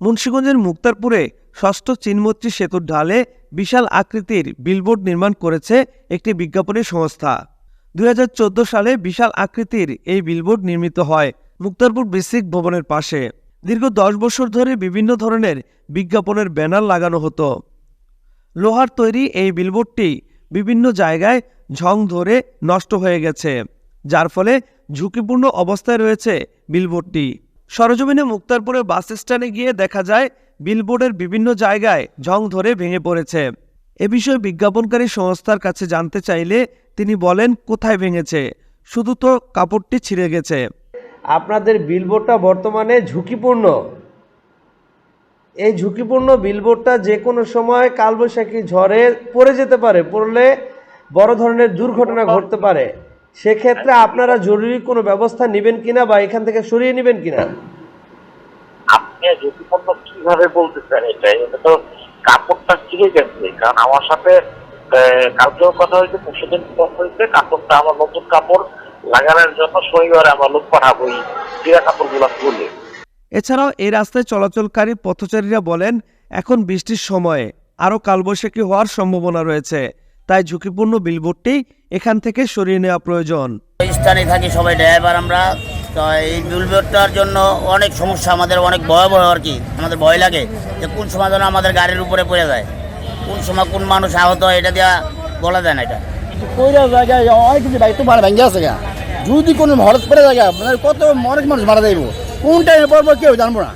মুন্সীগঞ্জের মুক্তারপুরে ষষ্ঠ চিনমৈত্রী সেতুর ঢালে বিশাল আকৃতির বিলবোর্ড নির্মাণ করেছে একটি বিজ্ঞাপনী সংস্থা। দুই হাজার চোদ্দ সালে বিশাল আকৃতির এই বিলবোর্ড নির্মিত হয় মুক্তারপুর বেসিক ভবনের পাশে। দীর্ঘ দশ বছর ধরে বিভিন্ন ধরনের বিজ্ঞাপনের ব্যানার লাগানো হতো। লোহার তৈরি এই বিলবোর্ডটি বিভিন্ন জায়গায় ঝং ধরে নষ্ট হয়ে গেছে, যার ফলে ঝুঁকিপূর্ণ অবস্থায় রয়েছে বিলবোর্ডটি। সরজমিনে মুক্তারপুরের বাস স্ট্যান্ডে গিয়ে দেখা যায়, বিলবোর্ডের বিভিন্ন জায়গায় ঝং ধরে ভেঙে পড়েছে। এ বিষয়ে বিজ্ঞাপনকারী সংস্থার কাছে জানতে চাইলে তিনি বলেন, কোথায় ভেঙেছে? শুধু তো কাপড়টি ছিঁড়ে গেছে। আপনাদের বিলবোর্ডটা বর্তমানে ঝুঁকিপূর্ণ। এই ঝুঁকিপূর্ণ বিলবোর্ডটা যে কোনো সময় কালবৈশাখী ঝড়ে পড়ে যেতে পারে, পড়লে বড় ধরনের দুর্ঘটনা ঘটতে পারে। সেক্ষেত্রে আপনারা জরুরি কোনো ব্যবস্থা নেবেন কিনা বা এখান থেকে সরিয়ে নেবেন কিনা? আপনি ঝুঁকিপূর্ণ কীভাবে বলতেছেন এটা এটা তো কাপড়টা ছিঁড়ে গেছে। কারণ আমার সাথে কালকেও কথা হয়েছে পরশুদিন কথা হয়েছে কাপড়টা আমার নতুন কাপড় লাগানোর জন্য শনিবার আমার লোক পাঠাবো এই চিরা কাপড়গুলো তুলে। এছাড়াও এই রাস্তায় চলাচলকারী পথচারীরা বলেন এখন বৃষ্টির সময়ে আরও কালবৈশাখী হওয়ার সম্ভাবনা রয়েছে। তাই ঝুঁকিপূর্ণ বিলবোর্ডটি এখান থেকে সরিয়ে নেওয়া প্রয়োজন। এই স্থানে থাকি সবাই ড্রাইভার আমরা। তো এই বিলবোর্ডটার জন্য অনেক সমস্যা আমাদের অনেক ভয়াবহ আর কি। আমাদের ভয় লাগে যে কোন সময় যেন আমাদের গাড়ির উপরে পড়ে যায়। কোন সময় কোন মানুষ আহত হয় এটা দেওয়া বলা যায় না এটা। অনেক কিছু তো ভাড়া ভেঙে আছে গা। যদি কোনো হঠাৎ পড়ে জায়গা মানে কত অনেক মানুষ মারা যাইব কোন টাইমে পড়ব কেউ জানব না।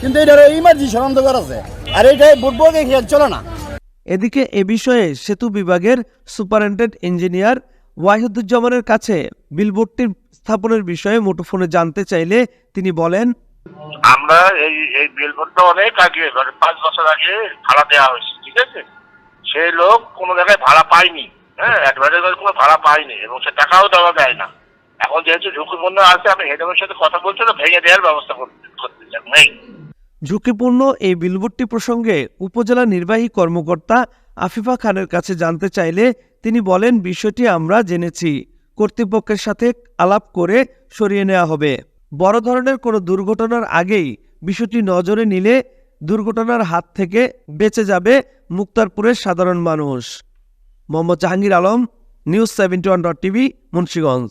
কিন্তু এটা ইমার্জেন্সি সরন্তকর আছে। আর এইটাই বুটবো চলে না। এদিকে এ বিষয়ে সেতু বিভাগের সুপারিনটেন্ডেন্ট ইঞ্জিনিয়ার ওয়াহিদুজ্জামানের কাছে বিলবোর্ডটির স্থাপনের বিষয়ে মুঠোফোনে জানতে চাইলে তিনি বলেন, আমরা এই এই বিলবোর্ডটা অনেক আগে মানে পাঁচ বছর আগে ভাড়া দেওয়া হয়েছে, ঠিক আছে? সেই লোক কোনো জায়গায় ভাড়া পায়নি হ্যাঁ? অ্যাডভার্টাইজার কোনো ভাড়া পায়নি এবং সে টাকাও দেওয়া দেয় না। এখন যেহেতু ঝুঁকিপূর্ণ আছে, আমি হেডের সাথে কথা বলছি না ভেঙে দেওয়ার ব্যবস্থা করতে নেই। ঝুঁকিপূর্ণ এই বিলবোর্ডটি প্রসঙ্গে উপজেলা নির্বাহী কর্মকর্তা আফিফা খানের কাছে জানতে চাইলে তিনি বলেন, বিষয়টি আমরা জেনেছি। কর্তৃপক্ষের সাথে আলাপ করে সরিয়ে নেওয়া হবে। বড় ধরনের কোনো দুর্ঘটনার আগেই বিষয়টি নজরে নিলে দুর্ঘটনার হাত থেকে বেঁচে যাবে মুক্তারপুরের সাধারণ মানুষ। Mohammad Jahangir Alam, news seventy one dot TV, Munshiganj.